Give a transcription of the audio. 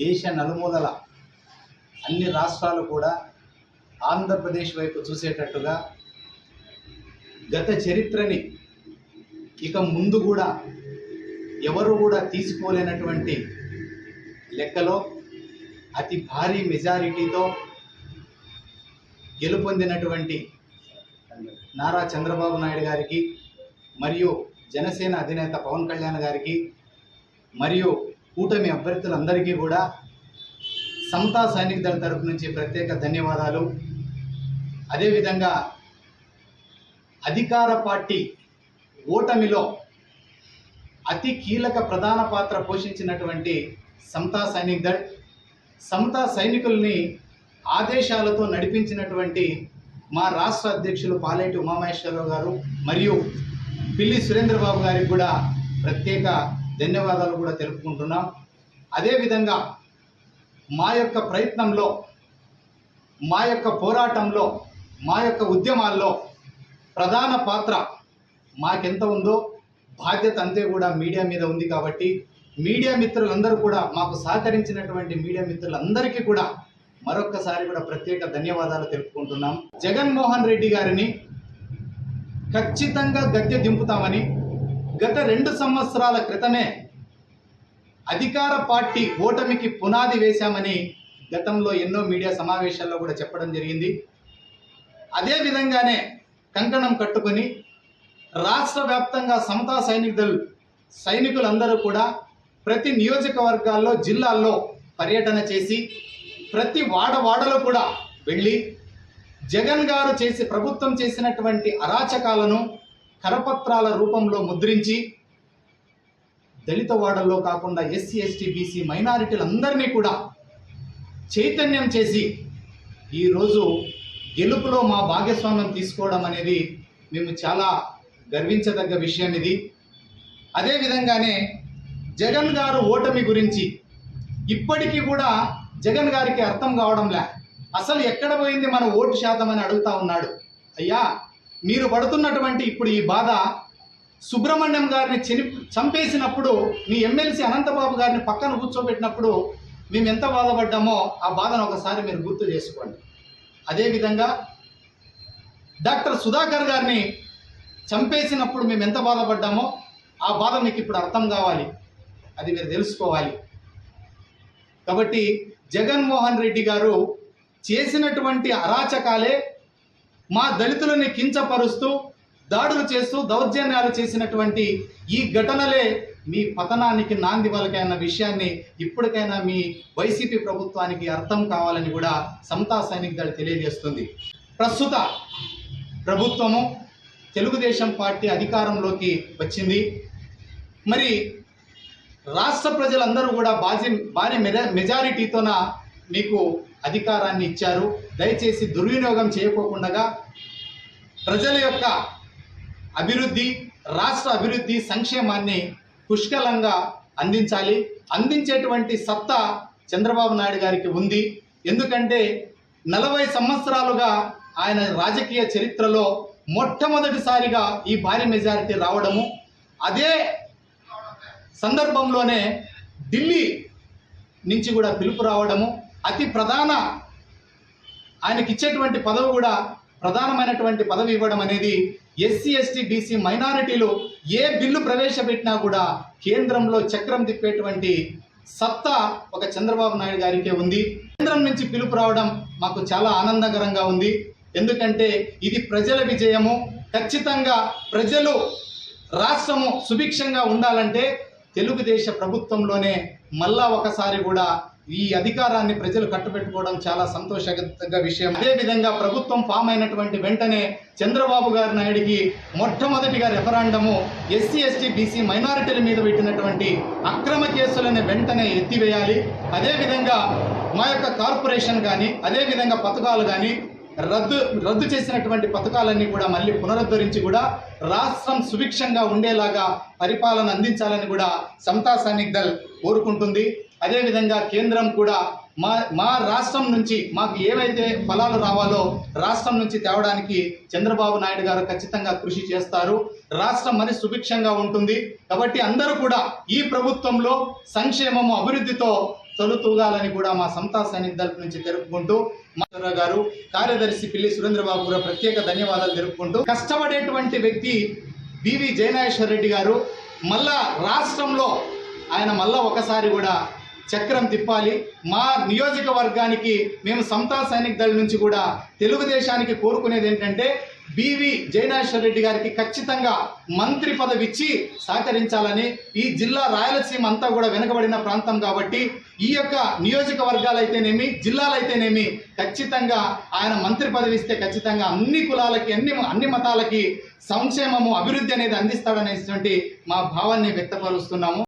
దేశ నలుమూలల అన్ని రాష్ట్రాలు కూడా ఆంధ్రప్రదేశ్ వైపు చూసేటట్టుగా గత చరిత్రని ఇక ముందు కూడా ఎవరు కూడా తీసుకోలేనటువంటి లెక్కలో అతి భారీ మెజారిటీతో గెలుపొందినటువంటి నారా చంద్రబాబు నాయుడు గారికి మరియు జనసేన అధినేత పవన్ కళ్యాణ్ గారికి మరియు కూటమి అభ్యర్థులందరికీ కూడా సమతా సైనిక దళ తరపు నుంచి ప్రత్యేక ధన్యవాదాలు. అదేవిధంగా అధికార పార్టీ ఓటమిలో అతి కీలక ప్రధాన పాత్ర పోషించినటువంటి సమతా సైనిక్ దళ్ సమతా సైనికుల్ని ఆదేశాలతో నడిపించినటువంటి మా రాష్ట్ర అధ్యక్షులు పాలేటి ఉమామహేశ్వరరావు గారు మరియు పిల్లి సురేంద్రబాబు గారికి కూడా ప్రత్యేక ధన్యవాదాలు కూడా తెలుపుకుంటున్నాం. అదేవిధంగా మా యొక్క ప్రయత్నంలో మా యొక్క పోరాటంలో మా యొక్క ఉద్యమాల్లో ప్రధాన పాత్ర మాకెంత ఉందో బాధ్యత అంతే కూడా మీడియా మీద ఉంది కాబట్టి మీడియా మిత్రులందరూ కూడా మాకు సహకరించినటువంటి మీడియా మిత్రులందరికీ కూడా మరొక్కసారి కూడా ప్రత్యేక ధన్యవాదాలు తెలుపుకుంటున్నాం. జగన్మోహన్ రెడ్డి గారిని ఖచ్చితంగా గద్దె దింపుతామని గత రెండు సంవత్సరాల క్రితమే అధికార పార్టీ ఓటమికి పునాది వేశామని గతంలో ఎన్నో మీడియా సమావేశాల్లో కూడా చెప్పడం జరిగింది. అదే విధంగానే కంకణం కట్టుకొని రాష్ట్ర వ్యాప్తంగా సమతా సైనిక సైనికులందరూ కూడా ప్రతి నియోజకవర్గాల్లో జిల్లాల్లో పర్యటన చేసి ప్రతి వాడవాడలో కూడా వెళ్ళి జగన్ గారు చేసి ప్రభుత్వం చేసినటువంటి అరాచకాలను కరపత్రాల రూపంలో ముద్రించి దళిత వాడల్లో కాకుండా ఎస్సీ ఎస్టీ బీసీ మైనారిటీలందరినీ కూడా చైతన్యం చేసి ఈరోజు గెలుపులో మా భాగస్వామ్యం తీసుకోవడం అనేది మేము చాలా గర్వించదగ్గ విషయం ఇది. అదేవిధంగానే జగన్ గారు ఓటమి గురించి ఇప్పటికీ కూడా జగన్ గారికి అర్థం కావడంలే. అసలు ఎక్కడ పోయింది మన ఓటు శాతం అని అడుగుతా ఉన్నాడు. అయ్యా మీరు పడుతున్నటువంటి ఇప్పుడు ఈ బాధ సుబ్రహ్మణ్యం గారిని చని చంపేసినప్పుడు మీ ఎమ్మెల్సీ అనంతబాబు గారిని పక్కన కూర్చోబెట్టినప్పుడు మేము ఎంత బాధపడ్డామో ఆ బాధను ఒకసారి మీరు గుర్తు చేసుకోండి. అదేవిధంగా డాక్టర్ సుధాకర్ గారిని చంపేసినప్పుడు మేము ఎంత బాధపడ్డామో ఆ బాధ మీకు ఇప్పుడు అర్థం కావాలి. అది మీరు తెలుసుకోవాలి. కాబట్టి జగన్మోహన్ రెడ్డి గారు చేసినటువంటి అరాచకాలే మా దళితులని కించపరుస్తూ దాడులు చేస్తూ దౌర్జన్యాలు చేసినటువంటి ఈ ఘటనలే మీ పతనానికి నాంది పలకైన విషయాన్ని ఇప్పటికైనా మీ వైసీపీ ప్రభుత్వానికి అర్థం కావాలని కూడా సమతా సైనిక దళ తెలియజేస్తుంది. ప్రస్తుత ప్రభుత్వము తెలుగుదేశం పార్టీ అధికారంలోకి వచ్చింది. మరి రాష్ట్ర ప్రజలందరూ కూడా బాజీ భారీ మెజారిటీతోన మీకు అధికారాన్ని ఇచ్చారు. దయచేసి దుర్వినియోగం చేయకోకుండా ప్రజల యొక్క అభివృద్ధి రాష్ట్ర అభివృద్ధి సంక్షేమాన్ని పుష్కలంగా అందించాలి. అందించేటువంటి సత్తా చంద్రబాబు నాయుడు గారికి ఉంది. ఎందుకంటే నలభై సంవత్సరాలుగా ఆయన రాజకీయ చరిత్రలో మొట్టమొదటిసారిగా ఈ భారీ మెజారిటీ రావడము. అదే సందర్భంలోనే ఢిల్లీ నుంచి కూడా పిలుపు రావడము. అతి ప్రధాన ఆయనకి ఇచ్చేటువంటి పదవి కూడా ప్రధానమైనటువంటి పదవి ఇవ్వడం అనేది ఎస్సీ ఎస్టీ బీసీ మైనారిటీలు ఏ బిల్లు ప్రవేశపెట్టినా కూడా కేంద్రంలో చక్రం తిప్పేటువంటి సత్తా ఒక చంద్రబాబు నాయుడు గారికే ఉంది. కేంద్రం నుంచి పిలుపు రావడం మాకు చాలా ఆనందకరంగా ఉంది. ఎందుకంటే ఇది ప్రజల విజయము. ఖచ్చితంగా ప్రజలు రాష్ట్రము సుభిక్షంగా ఉండాలంటే తెలుగుదేశ ప్రభుత్వంలోనే మళ్ళా ఒకసారి కూడా ఈ అధికారాన్ని ప్రజలు కట్టుబెట్టుకోవడం చాలా సంతోషకర విషయం. అదేవిధంగా ప్రభుత్వం ఫామ్ అయినటువంటి వెంటనే చంద్రబాబు గారి నాయుడికి మొట్టమొదటిగా రెఫరాండము ఎస్సీ ఎస్టీ బీసీ మైనారిటీల మీద పెట్టినటువంటి అక్రమ కేసులను వెంటనే ఎత్తివేయాలి. అదేవిధంగా మా యొక్క కార్పొరేషన్ కానీ అదేవిధంగా పథకాలు కానీ రద్దు రద్దు చేసినటువంటి పథకాలన్నీ కూడా మళ్ళీ పునరుద్ధరించి కూడా రాష్ట్రం సుభిక్షంగా ఉండేలాగా పరిపాలన అందించాలని కూడా సమతా సైనిక్ దళ్ కోరుకుంటుంది. అదేవిధంగా కేంద్రం కూడా మా మా రాష్ట్రం నుంచి మాకు ఏవైతే ఫలాలు రావాలో రాష్ట్రం నుంచి తేవడానికి చంద్రబాబు నాయుడు గారు ఖచ్చితంగా కృషి చేస్తారు. రాష్ట్రం మరి సుభిక్షంగా ఉంటుంది. కాబట్టి అందరూ కూడా ఈ ప్రభుత్వంలో సంక్షేమము అభివృద్ధితో తొలుతూగాలని కూడా మా సంతా సైనిక దళం నుంచి తెలుపుకుంటూ మాధవరావు గారు కార్యదర్శి పిల్లి సురేంద్రబాబు కూడా ప్రత్యేక ధన్యవాదాలు తెలుపుకుంటూ కష్టపడేటువంటి వ్యక్తి బివి జయనాగేశ్వర రెడ్డి గారు మళ్ళా రాష్ట్రంలో ఆయన మళ్ళా ఒకసారి కూడా చక్రం తిప్పాలి. మా నియోజకవర్గానికి మేము సమతా సైనిక్ దళ నుంచి కూడా తెలుగుదేశానికి కోరుకునేది ఏంటంటే బివి జయనాగేశ్వర రెడ్డి గారికి ఖచ్చితంగా మంత్రి పదవి ఇచ్చి సహకరించాలని ఈ జిల్లా రాయలసీమ అంతా కూడా వెనుకబడిన ప్రాంతం కాబట్టి ఈ యొక్క నియోజకవర్గాలైతేనేమి జిల్లాలైతేనేమి ఖచ్చితంగా ఆయన మంత్రి పదవి ఇస్తే ఖచ్చితంగా అన్ని కులాలకి అన్ని అన్ని మతాలకి సంక్షేమము అభివృద్ధి అనేది అందిస్తాడనేటువంటి మా భావాన్ని వ్యక్తపరుస్తున్నాము.